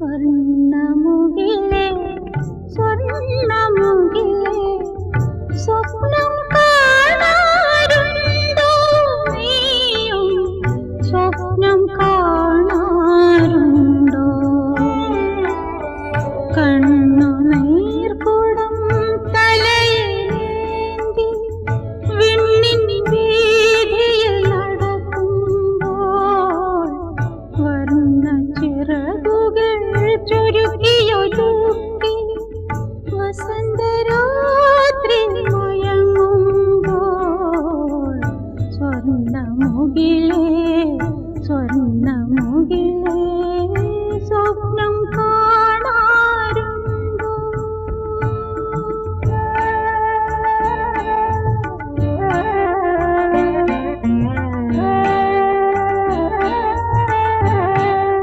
സ്വർണമുകിലെ സ്വർണമുകിലെ സ്വപ്നം കാണാറുണ്ടോ നീയും? സ്വപ്നം കാ ಮುಗಿಲೇ